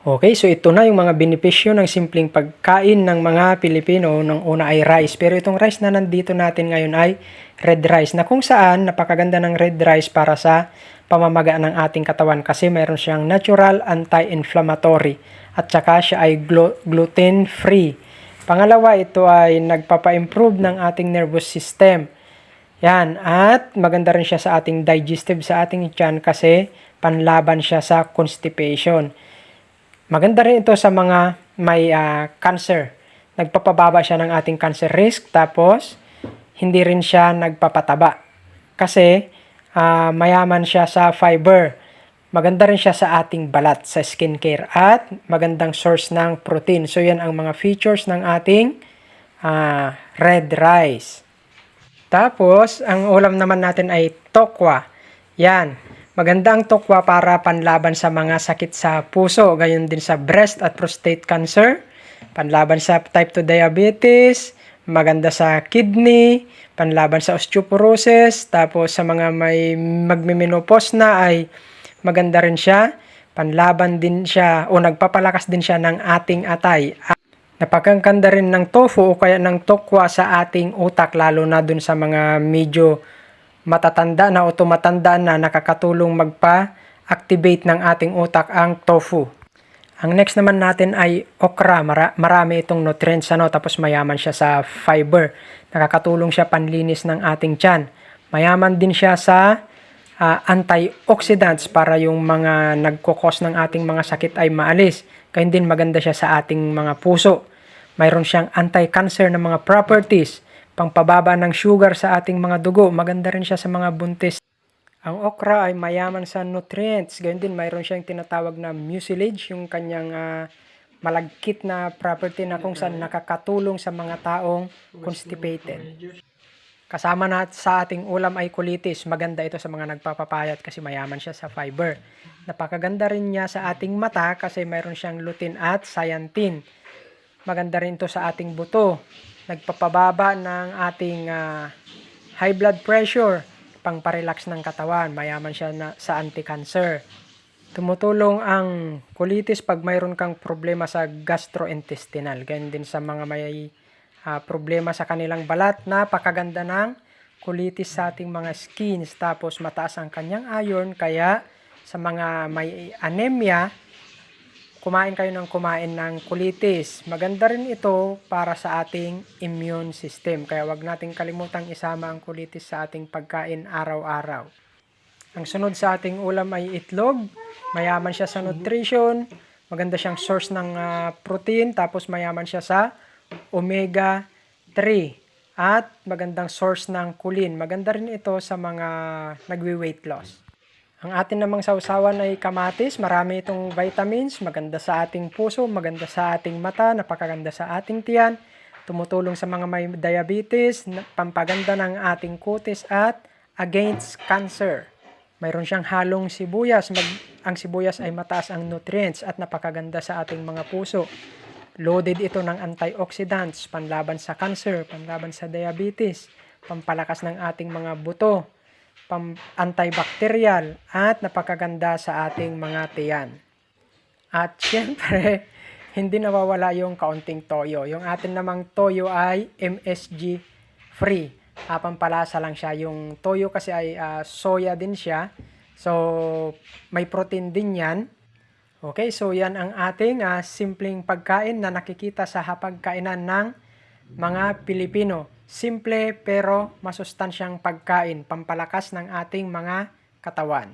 Okay, so ito na yung mga benepisyo ng simpleng pagkain ng mga Pilipino. Nung una ay rice. Pero itong rice na nandito natin ngayon ay red rice. Na kung saan napakaganda ng red rice para sa pamamaga ng ating katawan kasi mayroon siyang natural anti-inflammatory at saka siya ay glu- gluten-free. Pangalawa, ito ay nagpapa-improve ng ating nervous system. Yan, at maganda rin siya sa ating digestive, sa ating tiyan kasi panlaban siya sa constipation. Maganda rin ito sa mga may ah, cancer. Nagpapababa siya ng ating cancer risk tapos hindi rin siya nagpapataba. Kasi ah, mayaman siya sa fiber. Maganda rin siya sa ating balat, sa skincare at magandang source ng protein. So yan ang mga features ng ating ah, red rice. Tapos, ang ulam naman natin ay tokwa. Yan. Maganda ang tokwa para panlaban sa mga sakit sa puso, gayon din sa breast at prostate cancer, panlaban sa type 2 diabetes, maganda sa kidney, panlaban sa osteoporosis, tapos sa mga may magmimenopause na ay maganda rin siya, panlaban din siya o nagpapalakas din siya ng ating atay. Napakaganda rin ng tofu o kaya ng tokwa sa ating utak lalo na dun sa mga medyo matatanda na o tumatanda na nakakatulong magpa-activate ng ating utak ang tofu. Ang next naman natin ay okra. Mara- marami itong nutrients ano, tapos mayaman siya sa fiber. Nakakatulong siya panlinis ng ating tiyan. Mayaman din siya sa ah, antioxidants para yung mga nagkukos ng ating mga sakit ay maalis. Kaya din maganda siya sa ating mga puso. Mayroon siyang anti-cancer na mga properties, pangpababa ng sugar sa ating mga dugo. Maganda rin siya sa mga buntis. Ang okra ay mayaman sa nutrients. Gayun din, mayroon siyang tinatawag na mucilage, yung kanyang ah, malagkit na property na kung saan nakakatulong sa mga taong constipated. Kasama na sa ating ulam ay kulitis. Maganda ito sa mga nagpapapayat kasi mayaman siya sa fiber. Napakaganda rin niya sa ating mata kasi mayroon siyang lutein at cyantin. Maganda rin ito sa ating buto. Nagpapababa ng ating ah, high blood pressure, pangparelax ng katawan. Mayaman siya na, sa anti-cancer. Tumutulong ang kulitis pag mayroon kang problema sa gastrointestinal. Ganyan din sa mga may ah, problema sa kanilang balat. Napakaganda ng kulitis sa ating mga skins. Tapos mataas ang kanyang iron. Kaya sa mga may anemia, kumain kayo ng kumain ng kulitis. Maganda rin ito para sa ating immune system. Kaya wag nating kalimutang isama ang kulitis sa ating pagkain araw-araw. Ang sunod sa ating ulam ay itlog. Mayaman siya sa nutrition. Maganda siyang source ng ah, protein. Tapos mayaman siya sa omega 3. At magandang source ng kulin. Maganda rin ito sa mga nagwi-weight loss. Ang atin namang sausawan ay kamatis. Marami itong vitamins. Maganda sa ating puso, maganda sa ating mata, napakaganda sa ating tiyan. Tumutulong sa mga may diabetes, pampaganda ng ating kutis at against cancer. Mayroon siyang halong sibuyas. Mag, ang sibuyas ay mataas ang nutrients at napakaganda sa ating mga puso. Loaded ito ng antioxidants, panlaban sa cancer, panlaban sa diabetes, pampalakas ng ating mga buto, antibacterial, at napakaganda sa ating mga tiyan. At syempre, hindi nawawala yung kaunting toyo. Yung atin namang toyo ay MSG free. Ah, pampalasa lang siya. Yung toyo kasi ay ah, soya din siya. So, may protein din yan. Okay, so yan ang ating ah, simpleng pagkain na nakikita sa hapagkainan ng mga Pilipino. Simple pero masustansyang pagkain, pampalakas ng ating mga katawan.